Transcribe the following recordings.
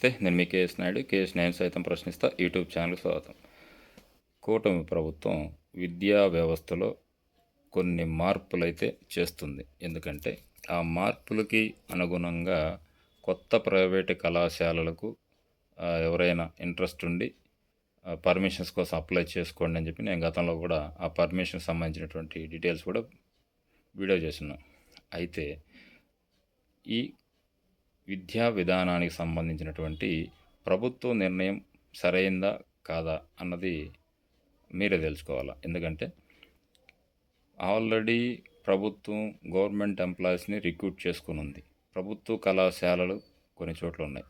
నమస్తే నేను మీ KS Naidu. KS నేను సైతం ప్రశ్నిస్తా. యూట్యూబ్ ఛానల్ స్వాగతం. కూటమి ప్రభుత్వం విద్యా వ్యవస్థలో కొన్ని మార్పులు అయితే చేస్తుంది. ఎందుకంటే ఆ మార్పులకి అనుగుణంగా కొత్త ప్రైవేటు కళాశాలలకు ఎవరైనా ఇంట్రెస్ట్ ఉండి పర్మిషన్స్ కోసం అప్లై చేసుకోండి అని చెప్పి నేను గతంలో కూడా ఆ పర్మిషన్ సంబంధించినటువంటి డీటెయిల్స్ కూడా వీడియో చేస్తున్నాను. అయితే ఈ విద్యా విధానానికి సంబంధించినటువంటి ప్రభుత్వ నిర్ణయం సరైందా కాదా అన్నది మీరే తెలుసుకోవాలి? ఎందుకంటే ఆల్రెడీ ప్రభుత్వం గవర్నమెంట్ ఎంప్లాయీస్ని రిక్రూట్ చేసుకుని ఉంది ప్రభుత్వ కళాశాలలు కొన్ని చోట్ల ఉన్నాయి.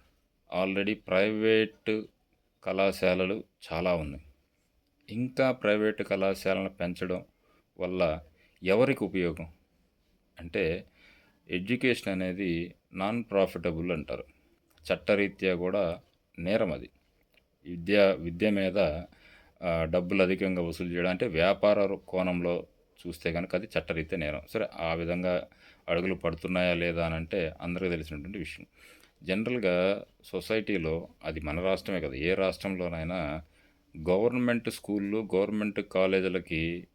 ఆల్రెడీ ప్రైవేట్ కళాశాలలు చాలా ఉన్నాయి. ఇంకా ప్రైవేట్ కళాశాలను పెంచడం వల్ల ఎవరికి ఉపయోగం? అంటే ఎడ్యుకేషన్ అనేది నాన్ ప్రాఫిటబుల్ అంటారు. చట్టరీత్యా కూడా నేరం అది. విద్య విద్య మీద డబ్బులు అధికంగా వసూలు చేయడం అంటే వ్యాపార కోణంలో చూస్తే కనుక అది చట్టరీత్యా నేరం. సరే ఆ విధంగా అడుగులు పడుతున్నాయా లేదా అని అంటే అందరికీ తెలిసినటువంటి విషయం. జనరల్గా సొసైటీలో అది మన రాష్ట్రమే కదా ఏ రాష్ట్రంలోనైనా గవర్నమెంట్ స్కూళ్ళు గవర్నమెంట్ కాలేజీలకి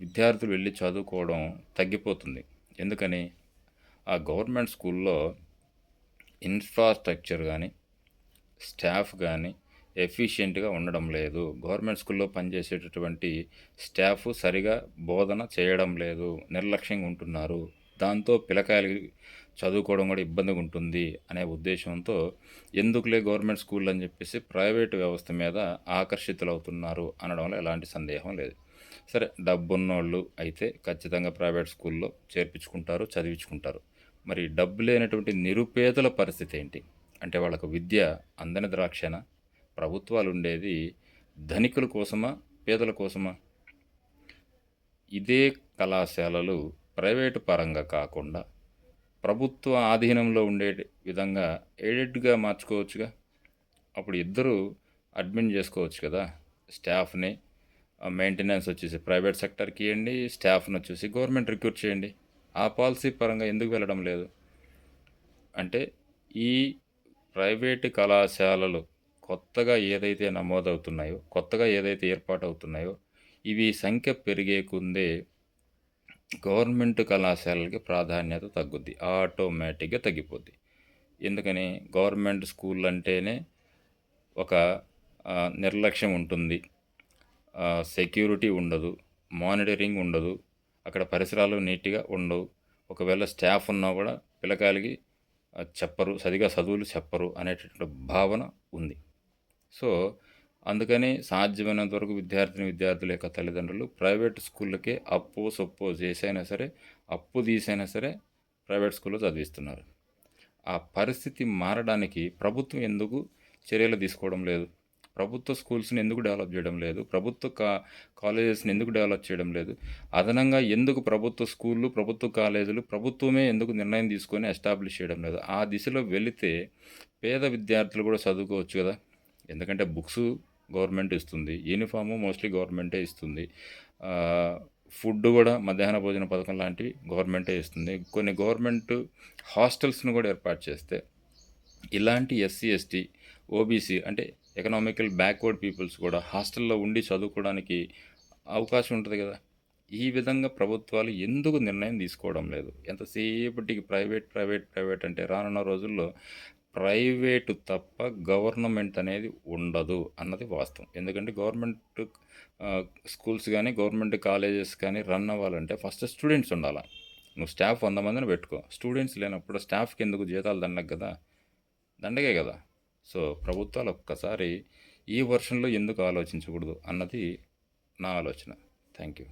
విద్యార్థులు వెళ్ళి చదువుకోవడం తగ్గిపోతుంది. ఎందుకని? ఆ గవర్నమెంట్ స్కూల్లో ఇన్ఫ్రాస్ట్రక్చర్ కానీ స్టాఫ్ కానీ ఎఫిషియెంట్గా ఉండడం లేదు. గవర్నమెంట్ స్కూల్లో పనిచేసేటటువంటి స్టాఫ్ సరిగా బోధన చేయడం లేదు. నిర్లక్ష్యంగా ఉంటున్నారు. దాంతో పిల్లకాయలు చదువుకోవడం కూడా ఇబ్బందిగా ఉంటుంది అనే ఉద్దేశంతో ఎందుకులే గవర్నమెంట్ స్కూల్ అని చెప్పేసి ప్రైవేట్ వ్యవస్థ మీద ఆకర్షితులవుతున్నారు అనడంలో ఎలాంటి సందేహం లేదు. సరే డబ్బున్నోళ్ళు అయితే ఖచ్చితంగా ప్రైవేట్ స్కూల్లో చేర్పించుకుంటారు చదివించుకుంటారు. మరి డబ్బు లేనటువంటి నిరుపేదల పరిస్థితి ఏంటి? అంటే వాళ్ళకు విద్య అందని ద్రాక్షన? ప్రభుత్వాలు ఉండేది ధనికుల కోసమా? పేదల కోసమా? ఇదే కళాశాలలు ప్రైవేటు పరంగా కాకుండా ప్రభుత్వ ఆధీనంలో ఉండే విధంగా ఎయిడెడ్గా మార్చుకోవచ్చుగా? అప్పుడు ఇద్దరు అడ్మిన్ చేసుకోవచ్చు కదా? స్టాఫ్ని మెయింటెనెన్స్ వచ్చేసి ప్రైవేట్ సెక్టర్కి ఇవ్వండి స్టాఫ్ని వచ్చేసి గవర్నమెంట్ రిక్రూట్ చేయండి. ఆ పాలసీ పరంగా ఎందుకు వెళ్ళడం లేదు? అంటే ఈ ప్రైవేటు కళాశాలలు కొత్తగా ఏదైతే నమోదవుతున్నాయో కొత్తగా ఏదైతే ఏర్పాటు అవుతున్నాయో ఇవి సంఖ్య పెరిగే కొందే గవర్నమెంట్ కళాశాలలకి ప్రాధాన్యత తగ్గుద్ది. ఆటోమేటిక్గా తగ్గిపోద్ది. ఎందుకని? గవర్నమెంట్ స్కూల్ అంటేనే ఒక నిర్లక్ష్యం ఉంటుంది. సెక్యూరిటీ ఉండదు. మానిటరింగ్ ఉండదు. అక్కడ పరిసరాలు నీట్గా ఉండవు. ఒకవేళ స్టాఫ్ ఉన్నా కూడా పిల్లకాయలకి చెప్పరు సరిగా చదువులు చెప్పరు అనేటటువంటి భావన ఉంది. సో అందుకని సాధ్యమైనంత వరకు విద్యార్థిని విద్యార్థుల యొక్క తల్లిదండ్రులు ప్రైవేట్ స్కూళ్ళకే అప్పు సొప్పు చేసైనా సరే అప్పు తీసైనా సరే ప్రైవేట్ స్కూల్లో చదివిస్తున్నారు. ఆ పరిస్థితి మారడానికి ప్రభుత్వం ఎందుకు చర్యలు తీసుకోవడం లేదు? ప్రభుత్వ స్కూల్స్ని ఎందుకు డెవలప్ చేయడం లేదు? ప్రభుత్వ కా కాలేజెస్ని ఎందుకు డెవలప్ చేయడం లేదు? అదనంగా ఎందుకు ప్రభుత్వ స్కూళ్ళు ప్రభుత్వ కాలేజీలు ప్రభుత్వమే ఎందుకు నిర్ణయం తీసుకొని ఎస్టాబ్లిష్ చేయడం లేదు? ఆ దిశలో వెళితే పేద విద్యార్థులు కూడా చదువుకోవచ్చు కదా? ఎందుకంటే బుక్స్ గవర్నమెంట్ ఇస్తుంది యూనిఫాము మోస్ట్లీ గవర్నమెంటే ఇస్తుంది. ఫుడ్ కూడా మధ్యాహ్న భోజన పథకం లాంటివి గవర్నమెంటే ఇస్తుంది. కొన్ని గవర్నమెంట్ హాస్టల్స్ను కూడా ఏర్పాటు చేస్తే ఇలాంటి ఎస్సీ ఎస్టీ ఓబీసీ అంటే ఎకనామికల్ బ్యాక్వర్డ్ పీపుల్స్ కూడా హాస్టల్లో ఉండి చదువుకోవడానికి అవకాశం ఉంటుంది కదా. ఈ విధంగా ప్రభుత్వాలు ఎందుకు నిర్ణయం తీసుకోవడం లేదు? ఎంతసేపటికి ప్రైవేట్ ప్రైవేట్ ప్రైవేట్ అంటే రానున్న రోజుల్లో ప్రైవేటు తప్ప గవర్నమెంట్ అనేది ఉండదు అన్నది వాస్తవం. ఎందుకంటే గవర్నమెంట్ స్కూల్స్ కానీ గవర్నమెంట్ కాలేజెస్ కానీ రన్ అవ్వాలంటే ఫస్ట్ స్టూడెంట్స్ ఉండాలి. నువ్వు స్టాఫ్ వంద మందిని పెట్టుకో. స్టూడెంట్స్ లేనప్పుడు స్టాఫ్కి ఎందుకు జీతాలు దండగ కదా? దండగే కదా. సో ప్రభుత్వాలు ఒక్కసారి ఈ వర్షన్లో ఎందుకు ఆలోచించకూడదు అన్నది నా ఆలోచన. Thank you.